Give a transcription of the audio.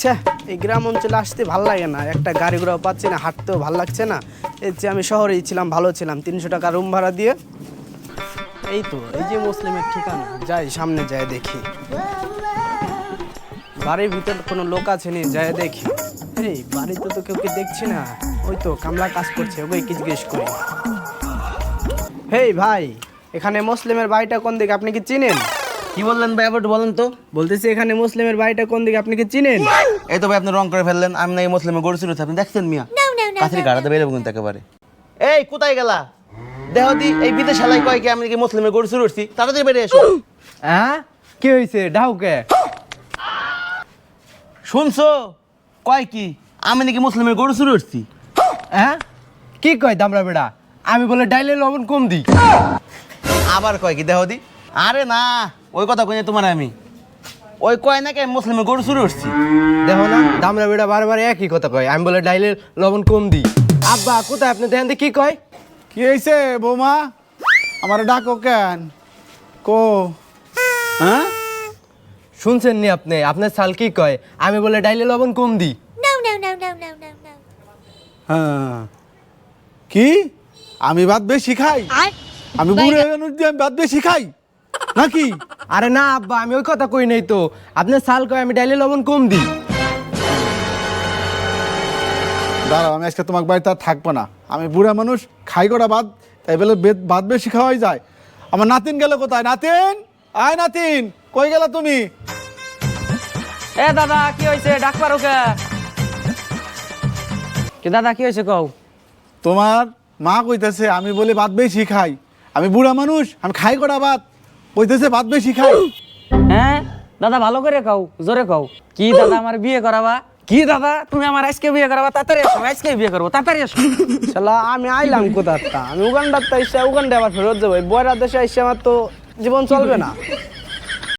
ছে এই গ্রাম অঞ্চলে আসতে ভালো লাগে না। একটা গাড়ি ঘোড়াও পাচ্ছি না, হাঁটতেও ভালো লাগছে না। এর চেয়ে আমি শহরেই ছিলাম, ভালো ছিলাম। তিনশো টাকা রুম ভাড়া দিয়ে। এই তো, এই যে মুসলিমের ঠিকানা। যাই, সামনে যাই দেখি। বাড়ির ভিতর কোনো লোক আছে নি? যাই দেখি। এই বাড়িতে তো কেউ কি দেখছি না? ওই তো, কামলা কাজ করছে ওই কি জিজ্ঞেস করি। হেই ভাই, এখানে মুসলিমের বাড়িটা কোন দিকে? আপনি কি চিনেন? কি বললেন ভাই আবার বলেন তো। বলতেছি এখানে মুসলিমের বাড়িটা কোন দিকে আপনি কি চিনেন? এই তো ভাই আপনি রং করে ফেললেন আমি না এই মুসলিমে গরু চুরি আপনি দেখছেন মিয়া? কাছের গাড়াতে বেরোবো কিন্তু একেবারে। এই কোথায় গেলা? দেহ দি এই বিদেশ হালাই কয় কি আমি কি মুসলিমে গরু চুরি উঠছি তাড়াতাড়ি বেরিয়ে এসো। হ্যাঁ? কি হয়েছে ডাউকে শুনছো? কয় কি আমি নাকি মুসলিমের গরু চুরি উঠছি হ্যাঁ? কি কয় দামরা বেড়া? আমি বলে ডাইলে লবণ কম দিই। আবার কয় কি দেহ দি আরে না ওই কথা কই তোমার আমি। ওই কয় নাকি আমি মুসলিমের গরু চুরি উঠছি দেখো না দামরা বেড়া বারবার একই কথা কয়। আমি বলে ডাইলে লবণ কম দিই। আব্বা কোথায় আপনি? দেখেন কি কয়। কি হয়েছে বৌমা? আমার ডাকো কেন? কো। হ্যাঁ? শুনছেন নি আপনি? আপনার সাল কি কয়? আমি বলে ডাইলে লবণ কম দিই. হ্যাঁ। কি? আমি ভাত বেশি খাই? আমি বুড়ো আমি ভাত বেশি খাই? নাকি? আরে না আব্বা আমি ওই কথা কই নাই তো। আপনার সাল কয় আমি ডাইলে লবণ কম দিই। দাঁড়াও আমি আজকে তোমার বাড়িতে আর থাকব না। আমি বুড়া মানুষ খাই করা বাদ তাই বলে বেদ- ভাত বেশি খাওয়াই যায়। আমার নাতিন গেল কোথায়? নাতিন? আয় নাতিন কই গেলা তুমি? এ দাদা কি হয়েছে ডাক পারো কে। কি দাদা কি হয়েছে কও? তোমার মা কইতেছে আমি বলে ভাত বেশি খাই। আমি বুড়া মানুষ আমি খাই করা ভাত। কইতেছে ভাত বেশি খাই। হ্যাঁ? দাদা ভালো করে খাও জোরে খাও। কি দাদা আমার বিয়ে করাবা? কি দাদা তুমি আমার আজকে বিয়ে করাবা? তাড়াতাড়ি এসো আজকে বিয়ে করব তাড়াতাড়ি এসো শালা আমি আইলাম কোথারটা আমি উগান্ডারটা এসে উগান্ডা আবার ফেরত যাব। এই বয়রা দেশে এসে আমার তো জীবন চলবে না।